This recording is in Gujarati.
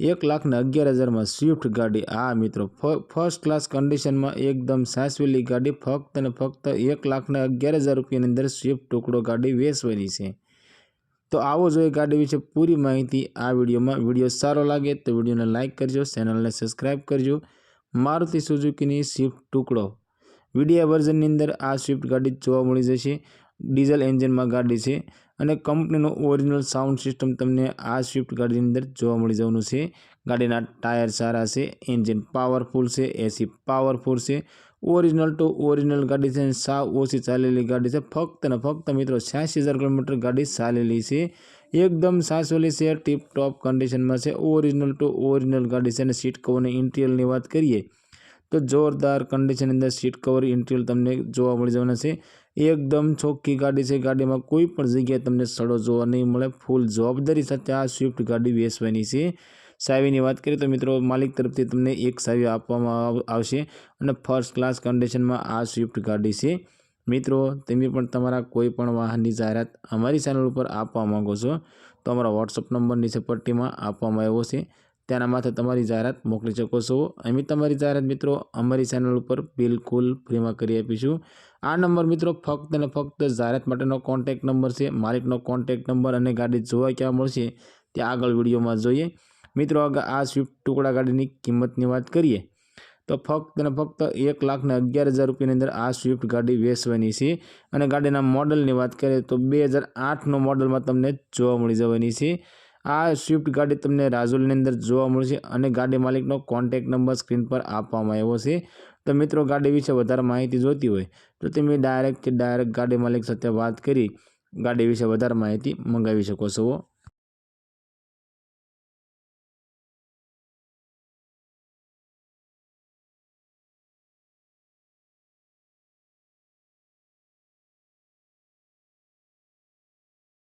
એક લાખને અગિયાર હજારમાં સ્વિફ્ટ ગાડી. આ મિત્રો ફર્સ્ટ ક્લાસ કન્ડિશનમાં એકદમ સાસવેલી ગાડી, ફક્ત અને ફક્ત એક લાખને અગિયાર હજાર રૂપિયાની અંદર સ્વિફ્ટ ટુકડો ગાડી વેચવાની છે. તો આવો જો એ ગાડી વિશે પૂરી માહિતી આ વિડીયોમાં. વીડિયો સારો લાગે તો વિડીયોને લાઇક કરજો, ચેનલને સબસ્ક્રાઈબ કરજો. મારુતિ સુઝુકીની સ્વિફ્ટ ટુકડો. વિડીયા વર્ઝનની અંદર આ સ્વિફ્ટ ગાડી જોવા મળી જશે. ડીઝલ એન્જિનમાં ગાડી છે. અને કંપનીનું ઓરિજિનલ સાઉન્ડ સિસ્ટમ તમને આ સ્વિફ્ટ ગાડીની અંદર જોવા મળી જવાનું છે. ગાડીના ટાયર સારા છે, એન્જિન પાવરફુલ છે, એસી પાવરફુલ છે. ઓરિજિનલ ટુ ઓરિજિનલ ગાડી છે સાવ ઓછી ચાલેલી ગાડી છે. ફક્ત ને ફક્ત મિત્રો છ્યાસી હજાર કિલોમીટર ગાડી ચાલેલી છે. એકદમ સાસવેલી છે ટીપ ટોપ કન્ડિશનમાં છે. ઓરિજિનલ ટુ ઓરિજિનલ ગાડી છે અને સીટ કવરની ઇન્ટિરિયરની વાત કરીએ તો જોરદાર કન્ડિશન અંદર સીટ કવર ઇન્ટિરિયર તમને જોવા મળી જવાના છે. એકદમ ચોખ્ખી ગાડી છે. ગાડીમાં કોઈ પણ જગ્યાએ તમને સડો જોવા નહીં મળે. ફૂલ જવાબદારી સાથે આ સ્વિફ્ટ ગાડી વેચવાની છે. સાવીની વાત કરીએ તો મિત્રો માલિક તરફથી તમને એક સાવી આપવામાં આવશે અને ફર્સ્ટ ક્લાસ કન્ડિશનમાં આ સ્વિફ્ટ ગાડી છે. મિત્રો, તમે પણ તમારા કોઈ પણ વાહનની જાહેરાત અમારી ચેનલ ઉપર આપવા માંગો છો તો અમારા વોટ્સઅપ નંબર નીચે પટ્ટીમાં આપવામાં આવ્યો છે. તેના માથે તમારી જાહેરાત મોકલી શકો છો. અમે તમારી જાહેરાત મિત્રો અમારી ચેનલ ઉપર બિલકુલ ફ્રીમાં કરી આપીશું. આ નંબર મિત્રો ફક્ત અને ફક્ત જાહેરાત માટેનો કોન્ટેક નંબર છે. માલિકનો કોન્ટેક નંબર અને ગાડી જોવા ક્યાં મળશે તે આગળ વિડીયોમાં જોઈએ. મિત્રો આ સ્વિફ્ટ ટુકડા ગાડીની કિંમતની વાત કરીએ તો ફક્ત અને ફક્ત એક લાખને અગિયાર હજાર રૂપિયાની અંદર આ સ્વિફ્ટ ગાડી વેચવાની છે. અને ગાડીના મોડલની વાત કરીએ તો બે હજાર આઠનો મોડલમાં તમને જોવા મળી જવાની છે. આ સ્વિફ્ટ ગાડી તમને રાજુલની અંદર જોવા મળશે અને ગાડી માલિકનો કોન્ટેક નંબર સ્ક્રીન પર આપવામાં આવ્યો છે. તો મિત્રો, ગાડી વિશે વધારે માહિતી જોતી હોય તો તમે ડાયરેક્ટ ડાયરેક્ટ ગાડી માલિક સાથે વાત કરી ગાડી વિશે વધારે માહિતી મંગાવી શકો છો.